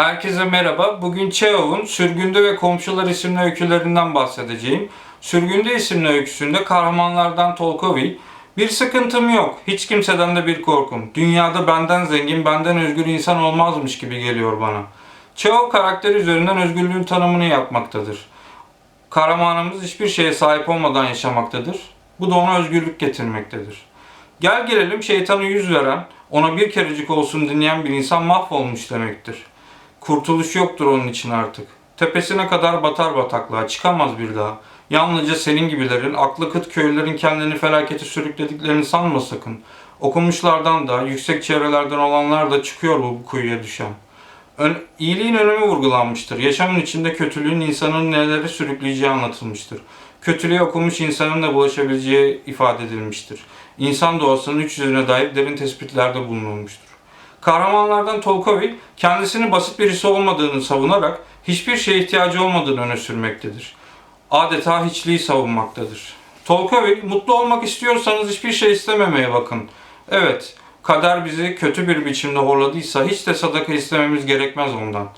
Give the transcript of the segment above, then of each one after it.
Herkese merhaba. Bugün Çehov'un Sürgünde ve Komşular isimli öykülerinden bahsedeceğim. Sürgünde isimli öyküsünde kahramanlardan Tolkovi, bir sıkıntım yok, hiç kimseden de bir korkum. Dünyada benden zengin, benden özgür insan olmazmış gibi geliyor bana. Çehov karakteri üzerinden özgürlüğün tanımını yapmaktadır. Kahramanımız hiçbir şeye sahip olmadan yaşamaktadır. Bu da ona özgürlük getirmektedir. Gel gelelim şeytanı yüz veren, ona bir kerecik olsun dinleyen bir insan mahvolmuş demektir. Kurtuluş yoktur onun için artık. Tepesine kadar batar bataklığa, çıkamaz bir daha. Yalnızca senin gibilerin, aklı kıt köylülerin kendini felakete sürüklediklerini sanma sakın. Okumuşlardan da, yüksek çevrelerden olanlar da çıkıyor bu, kuyuya düşen. Ön, iyiliğin önemi vurgulanmıştır. Yaşamın içinde kötülüğün insanın nelere sürükleyeceği anlatılmıştır. Kötülüğe okumuş insanın da bulaşabileceği ifade edilmiştir. İnsan doğasının üç yüzüne dair derin tespitlerde bulunulmuştur. Kahramanlardan Tolkovi kendisini basit birisi olmadığını savunarak hiçbir şeye ihtiyacı olmadığını öne sürmektedir. Adeta hiçliği savunmaktadır. Tolkovi mutlu olmak istiyorsanız hiçbir şey istememeye bakın. Evet, kader bizi kötü bir biçimde horladıysa hiç de sadaka istememiz gerekmez ondan.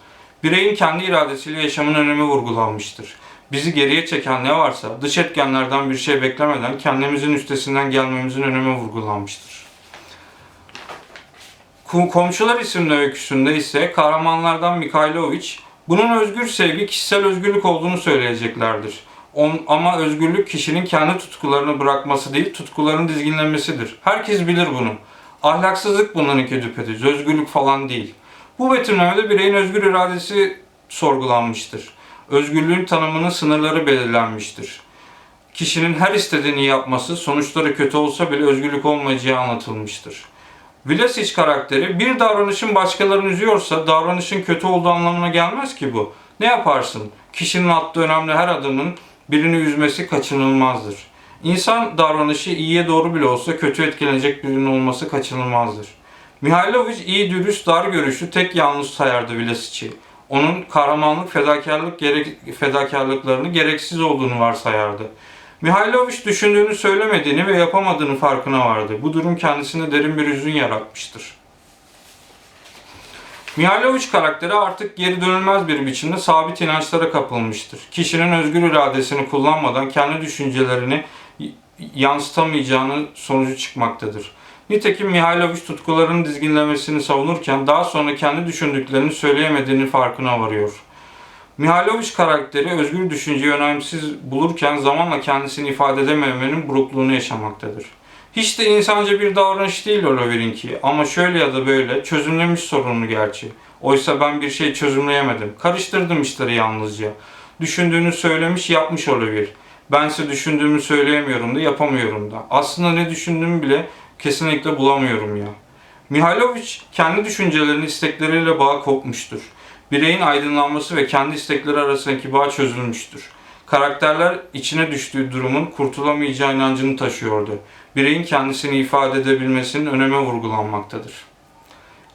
Bireyin kendi iradesiyle yaşamın önemi vurgulanmıştır. Bizi geriye çeken ne varsa dış etkenlerden bir şey beklemeden kendimizin üstesinden gelmemizin önemi vurgulanmıştır. Komşular isimli öyküsünde ise kahramanlardan Mikhailovic bunun özgür sevgi kişisel özgürlük olduğunu söyleyeceklerdir. Ama özgürlük kişinin kendi tutkularını bırakması değil, tutkularını dizginlemesidir. Herkes bilir bunu. Ahlaksızlık bunlarınki düpedüz, özgürlük falan değil. Bu betimlemede bireyin özgür iradesi sorgulanmıştır. Özgürlüğün tanımının sınırları belirlenmiştir. Kişinin her istediğini yapması, sonuçları kötü olsa bile özgürlük olmayacağı anlatılmıştır. Vlasic karakteri bir davranışın başkalarını üzüyorsa davranışın kötü olduğu anlamına gelmez ki bu. Ne yaparsın? Kişinin attığı önemli her adımın birini üzmesi kaçınılmazdır. İnsan davranışı iyiye doğru bile olsa kötü etkilenecek birinin olması kaçınılmazdır. Mihailovic iyi dürüst dar görüşlü tek yalnız sayardı Vlasic'i. Onun kahramanlık fedakarlık gerek, fedakarlıklarını gereksiz olduğunu varsayardı. Mihailovic düşündüğünü söylemediğini ve yapamadığını farkına vardı. Bu durum kendisine derin bir hüzün yaratmıştır. Mihailovic karakteri artık geri dönülmez bir biçimde sabit inançlara kapılmıştır. Kişinin özgür iradesini kullanmadan kendi düşüncelerini yansıtamayacağını sonucu çıkmaktadır. Nitekim Mihailovic tutkularının dizginlemesini savunurken daha sonra kendi düşündüklerini söyleyemediğini farkına varıyor. Mihailovic karakteri özgür düşünceyi önemsiz bulurken zamanla kendisini ifade edememenin burukluğunu yaşamaktadır. Hiç de insanca bir davranış değil Oliver'inki ama şöyle ya da böyle çözümlemiş sorununu gerçi. Oysa ben bir şey çözümleyemedim. Karıştırdım işleri yalnızca. Düşündüğünü söylemiş yapmış Oliver. Bense düşündüğümü söyleyemiyorum da yapamıyorum da. Aslında ne düşündüğümü bile kesinlikle bulamıyorum ya. Mihailovic kendi düşüncelerinin istekleriyle bağ kopmuştur. Bireyin aydınlanması ve kendi istekleri arasındaki bağ çözülmüştür. Karakterler içine düştüğü durumun kurtulamayacağı inancını taşıyordu. Bireyin kendisini ifade edebilmesinin öneme vurgulanmaktadır.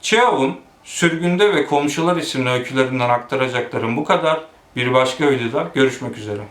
Çehov'un Sürgünde ve Komşular isimli öykülerinden aktaracaklarım bu kadar. Bir başka videoda görüşmek üzere.